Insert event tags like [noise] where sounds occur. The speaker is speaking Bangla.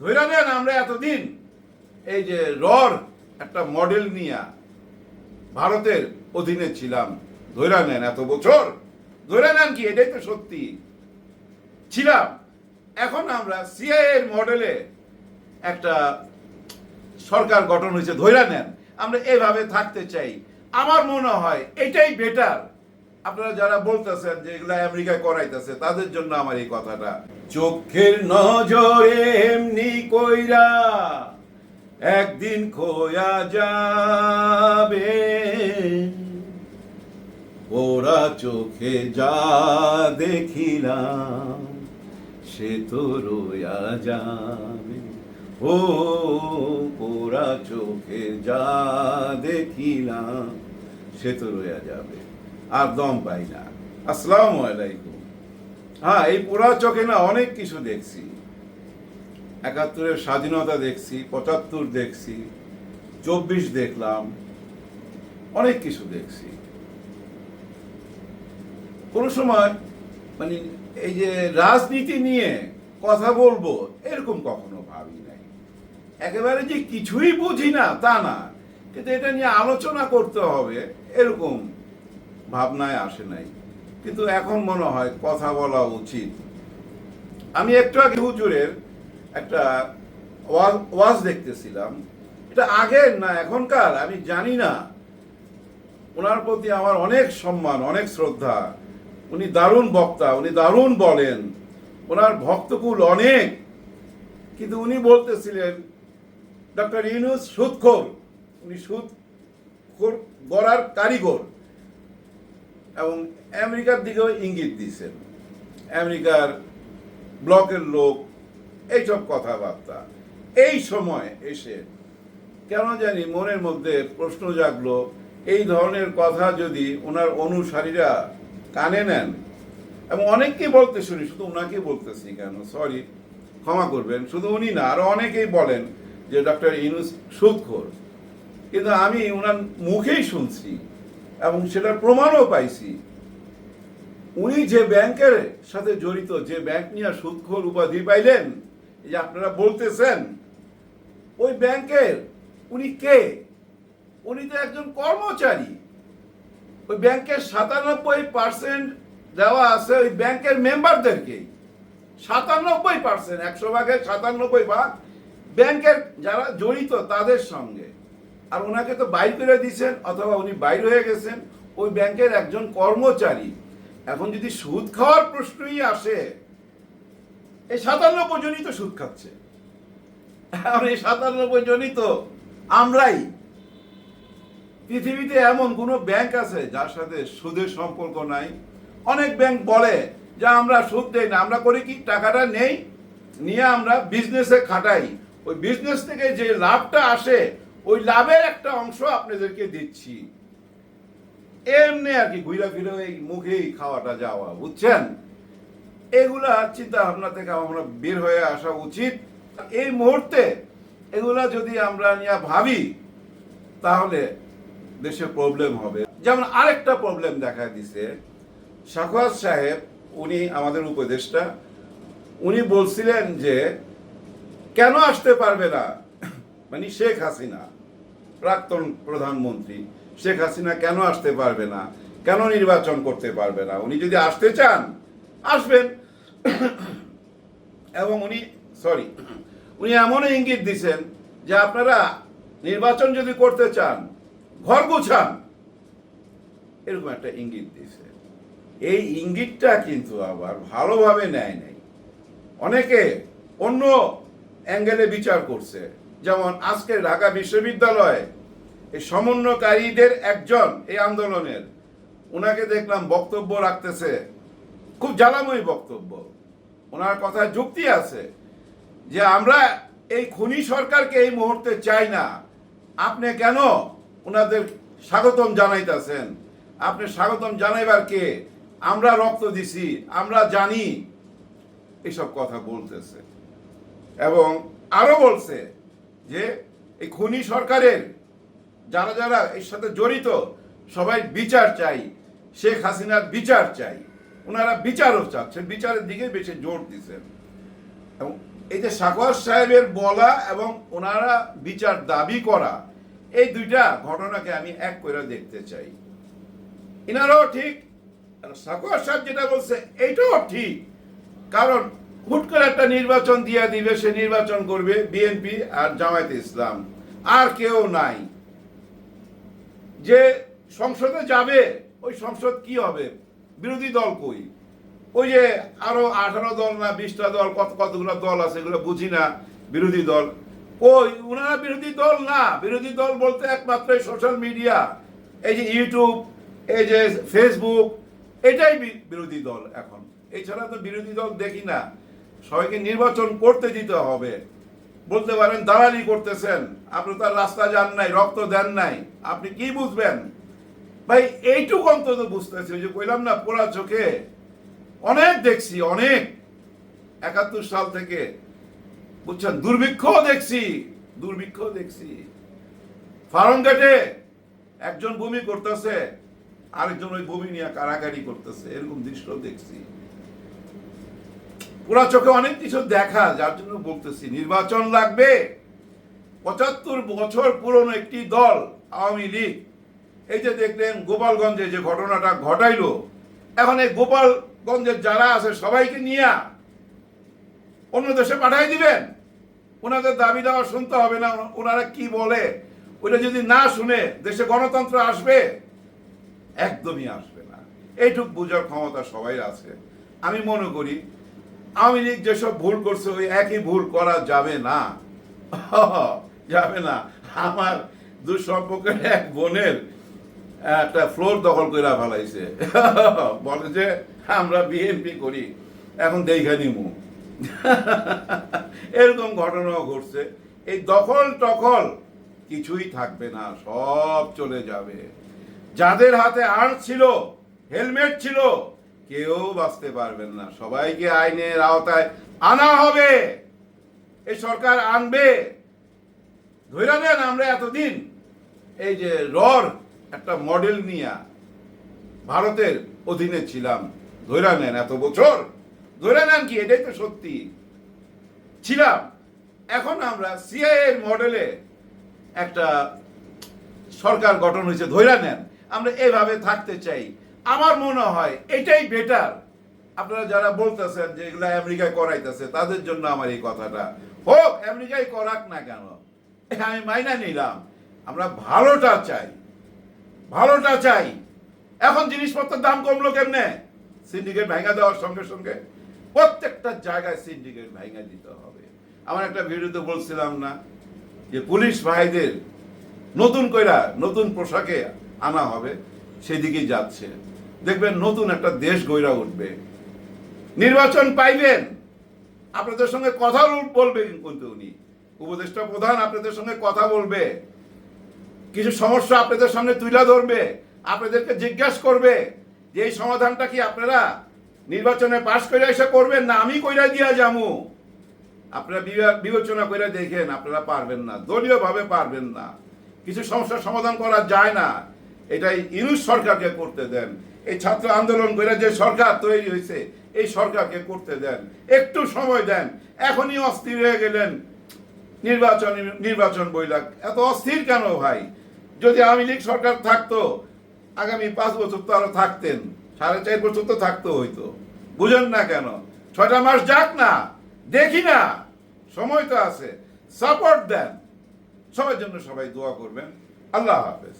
ধৈরা নেন আমরা এতদিন এই যে রর একটা মডেল নিয়ে ভারতের অধীনে ছিলাম ধৈরা নেন এত বছর। ধৈরা নেন কি? এটাই তো সত্যি। ছিলাম। এখন আমরা সিআইএ মডেলে একটা সরকার গঠন হয়েছে ধৈরা নেন। আমরা এভাবে থাকতে চাই। আমার মনে হয় এটাই বেটার আপনারা যারা বলতেছেন যে এগুলা আমেরিকায় করাইতেছে, তাদের জন্য আমার এই কথাটা। চোখের নজরে এমনি কইরা একদিন খোয়া যাবে। ওরা চোখে যা দেখিলাম, সে তো রোয়া যাবে। ও, ওরা চোখে যা দেখিলাম, সে তো রোয়া যাবে। আর দম পাই না। আসসালামু আলাইকুম। হ্যাঁ এই পোড়া চোখে না অনেক কিছু দেখছি। একাত্তরের স্বাধীনতা দেখছি, পঁচাত্তর দেখছি, চব্বিশ দেখলাম, অনেক কিছু দেখছি। কোনো সময় মানে এই যে রাজনীতি নিয়ে কথা বলব, এরকম কখনো ভাবি নাই। একেবারে যে কিছুই বুঝি না, তা না। কিন্তু এটা নিয়ে আলোচনা করতে হবে, এরকম ভাবনায় আসে নাই। কিন্তু এখন মনে হয় কথা বলা উচিত। আমি একটু আগে হুজুরের একটা ওয়াজ- দেখতেছিলাম। এটা আগের না এখনকার? আমি জানি না। ওনার প্রতি আমার অনেক সম্মান, অনেক শ্রদ্ধা। উনি দারুণ বক্তা, উনি দারুণ বলেন। ওনার ভক্তকুল অনেক। কিন্তু উনি বলতেছিলেন ডক্টর ইউনুস সুদখোর উনি সুদ গড়ার কারিগর। এবং আমেরিকার দিকেও ইঙ্গিত দিয়েছেন। আমেরিকার ব্লকের লোক, এইসব কথাবার্তা। এই সময় এসে কেন জানি মনের মধ্যে প্রশ্ন জাগলো, এই ধরনের কথা যদি ওনার অনুসারীরা কানে নেন, এবং অনেককেই বলতে শুনি, শুধু ওনাকে বলতেছি কেন? সরি ক্ষমা করবেন। শুধু উনি না, আরও অনেকেই বলেন যে ডক্টর ইনুস সুদখোর কিন্তু আমি ওনার মুখেই শুনছি এবং সেটার প্রমাণও পাইছি। উনি যে ব্যাংকের সাথে জড়িত, যে ব্যাংক নিয়ে সুদখোর উপাধি পাইলেন, এই যে আপনারা বলতেছেন, ওই ব্যাংকের উনি কে? উনি তো একজন কর্মচারী। ওই ব্যাংকের সাতানব্বই পার্সেন্ট দেওয়া আছে ওই ব্যাংকের মেম্বারদেরকেই সাতানব্বই পার্সেন্ট, একশো ভাগের সাতানব্বই ভাগ ব্যাংকের যারা জড়িত তাদের সঙ্গে। আর ওনাকে তো বাইর করে দিয়েছেন, অথবা উনি বাইর হয়ে গেছেন, ওই ব্যাংকের একজন কর্মচারী। এখন যদি সুদ খাওয়ার প্রশ্নই আসে, এই সাতানব্বই জনই তো সুদ খাচ্ছে। এই সাতানব্বই জনই তো আমরাই। পৃথিবীতে এমন কোনো ব্যাংক আছে যার সাথে সুদের সম্পর্ক নাই। অনেক ব্যাংক বলে যে, আমরা সুদ দেই না, আমরা করি কি? টাকাটা নেই, নিয়ে আমরা বিজনেসে খাটাই। ওই বিজনেস থেকে যে লাভটা আসে ওই লাভের একটা অংশ আপনাদেরকে দিচ্ছি। এমনি আর কি ঘুরে ফিরে এই মুখেই খাওয়াটা যাওয়া, বুঝছেন? এগুলা চিন্তা ভাবনা থেকে আমরা বের হয়ে আসা উচিত। এই মুহূর্তে এগুলা যদি আমরা নিয়ে ভাবি, তাহলে দেশে প্রবলেম হবে। যেমন আরেকটা প্রবলেম দেখা দিছে শাখাত সাহেব, উনি আমাদের উপদেষ্টা, উনি বলছিলেন যে, কেন আসতে পারবে না? মানে শেখ হাসিনা। প্রাক্তন প্রধানমন্ত্রী শেখ হাসিনা কেন আসতে পারবে না? কেন নির্বাচন করতে পারবে না? উনি যদি আসতে চান, আসবেন। এবং উনি সরি উনি এমন ইঙ্গিত দিছেন যে আপনারা নির্বাচন যদি করতে চান, ঘর গোছান। এরকম একটা ইঙ্গিত দিছে। এই ইঙ্গিতটা কিন্তু আবার ভালোভাবে নেয় নাই। অনেকে অন্য অ্যাঙ্গেলে বিচার করছে। যেমন আজকে ঢাকা বিশ্ববিদ্যালয়ে, এই সমন্বয়কারীদের একজন এই আন্দোলনের ওনাকে দেখলাম বক্তব্য রাখতেছে, খুব জ্বালাময়ী বক্তব্য। ওনার কথায় যুক্তি আছে যে, আমরা এই খুনি সরকারকে এই মুহূর্তে চাই না। আপনি কেন ওনাদের স্বাগতম জানাইতেছেন? আপনি স্বাগতম জানাইবার কে? আমরা রক্ত দিছি, আমরা জানি। এসব কথা বলতেছে। এবং আরও বলছে যে এই খুনি সরকারের যারা যারা এর সাথে জড়িত, সবাই বিচার চাই, শেখ হাসিনার বিচার চাই। ওনারা বিচারও চাচ্ছেন বিচারের দিকে বেশি জোর দিচ্ছেন। এবং এই যে সাগর সাহেবের বলা এবং ওনারা বিচার দাবি করা, এই দুইটা ঘটনাকে আমি এক করে দেখতে চাই। এনারাও ঠিক সাকর সাহেব যেটা বলছে, এইটাও ঠিক। কারণ হুট করে একটা নির্বাচন দিয়ে দিবে, সে নির্বাচন করবে বিএনপি আর জামায়াতে ইসলাম। আর কেউ নাই। যে সংসদে যাবে, ওই সংসদ কি হবে? বিরোধী দল কই? ওই যে আরও আঠারো দল না বিশটা দল, কত কতগুলো দল আছে এগুলো বুঝি না, বিরোধী দল। ওই ওনারা বিরোধী দল না। বিরোধী দল বলতে একমাত্র সোশ্যাল মিডিয়া এই যে ইউটিউব এই যে ফেসবুক এটাই বিরোধী দল এখন। এছাড়া তো বিরোধী দল দেখি না। সবাইকে নির্বাচন করতে দিতে হবে। বলতে পারেন, দালালি করতেছেন। আপনি তার রাস্তা যান নাই, রক্ত দেন নাই। আপনি কি বুঝবেন? ভাই, এইটুকু অন্তত বুঝতেছি। যে কইলাম না পোড়া চোখে অনেক দেখছি, অনেক। একাত্তর সাল থেকে, বুঝছেন? দুর্ভিক্ষ দেখছি দুর্ভিক্ষ দেখছি। ফার্মগেটে একজন বমি করতেছে, আরেকজন ওই বমি নিয়ে কারাকারি করতেছে। এরকম দৃশ্য দেখছি। পুরা চোখে অনেক কিছু দেখা, যার জন্য বলতেছি, নির্বাচন লাগবে। পঁচাত্তর বছর পুরনো একটি দল, আওয়ামী লীগ। এই যে দেখলেন গোপালগঞ্জে যে ঘটনাটা ঘটাইলো, এখন এই গোপালগঞ্জের যারা আছে সবাইকে নিয়ে অন্য দেশে পাঠাই দিবেন। ওনাদের দাবি দেওয়া শুনতে হবে না, ওনারা কি বলে? ওটা যদি না শুনে দেশে গণতন্ত্র আসবে, একদমই আসবে না। এইটুক বোঝার ক্ষমতা সবাই আছে। আমি মনে করি আওয়ামী লীগ যেসব ভুল করছে, ওই একই ভুল করা যাবে না। [laughs] যাবে না। আমার দুঃসম্পর্কের এক বোনের একটা ফ্লোর দখল করে ফেলাইছে। [laughs] বলে যে, আমরা বিএনপি করি, এখন দেখা নিমু। [laughs] এরকম ঘটনাও ঘটছে। এই দখল টখল কিছুই থাকবে না, সব চলে যাবে। যাদের হাতে আর্ম ছিল হেলমেট ছিল কেউ বাঁচতে পারবেন না। সবাইকে আইনের আওতায় আনা হবে। এই সরকার আনবে। ধৈরা নেন আমরা এতদিন। এই যে রর একটা মডেল নিয়ে ভারতের অধীনে ছিলাম। ধৈরা নেন এত বছর। ধৈরা নেন কি? এটাই তো সত্যি। ছিলাম। এখন আমরা সিআই এর মডেলে একটা সরকার গঠন হয়েছে ধৈরা নেন। আমরা এভাবে থাকতে চাই। আমার মনে হয় এটাই বেটার আপনারা যারা বলতেছেন যে এগুলা আমেরিকায় করাইতেছে, তাদের জন্য আমার এই কথাটা। হোক, আমেরিকায় করাক না কেন। আমি মাইনা নিলাম। আমরা ভালোটা চাই। ভালোটা চাই। এখন জিনিসপত্রের দাম কমলো কেমনে? সিন্ডিকেট ভেঙে দেওয়ার সঙ্গে সঙ্গে প্রত্যেকটা জায়গায় সিন্ডিকেট ভেঙে দিতে হবে। আমার একটা ভিডিওতে বলছিলাম না যে পুলিশ ভাইদের নতুন কইরা নতুন পোশাকে আনা হবে, সেদিকেই যাচ্ছে। দেখবেন নতুন একটা দেশ গইরা উঠবে। নির্বাচন পাইবেন। আপনাদের সঙ্গে কথা বলবে কিন্তু উনি। উপদেষ্টা প্রধান আপনাদের সঙ্গে কথা বলবে। কিছু সমস্যা আপনাদের সামনে তুলে ধরবে। আপনাদেরকে জিজ্ঞাসা করবে যে এই সমাধানটা কি আপনারা নির্বাচনে পাশ করে এসে করবেন না আমি কইরা দিয়া যামু। আপনারা বিবে- বিবেচনা করে দেখেন, আপনারা পারবেন না দলীয় ভাবে পারবেন না। কিছু সমস্যার সমাধান করা যায় না। এটাই ইউনুস সরকারকে করতে দেন। এই ছাত্র আন্দোলন করে যে সরকার তৈরি হয়েছে, এই সরকারকে করতে দেন। একটু সময় দেন। এখনই অস্থির হয়ে গেলেন। নির্বাচন নির্বাচন বইলাক এত অস্থির কেন ভাই? যদি আওয়ামী লীগ সরকার থাকতো, আগামী পাঁচ বছর তো আরও থাকতেন। সাড়ে চার বছর তো থাকতো হইতো বুঝেন না কেন? ছয়টা মাস যাক না, দেখি না। সময় তো আছে। সাপোর্ট দেন। সবার জন্য সবাই দোয়া করবেন। আল্লাহ হাফেজ।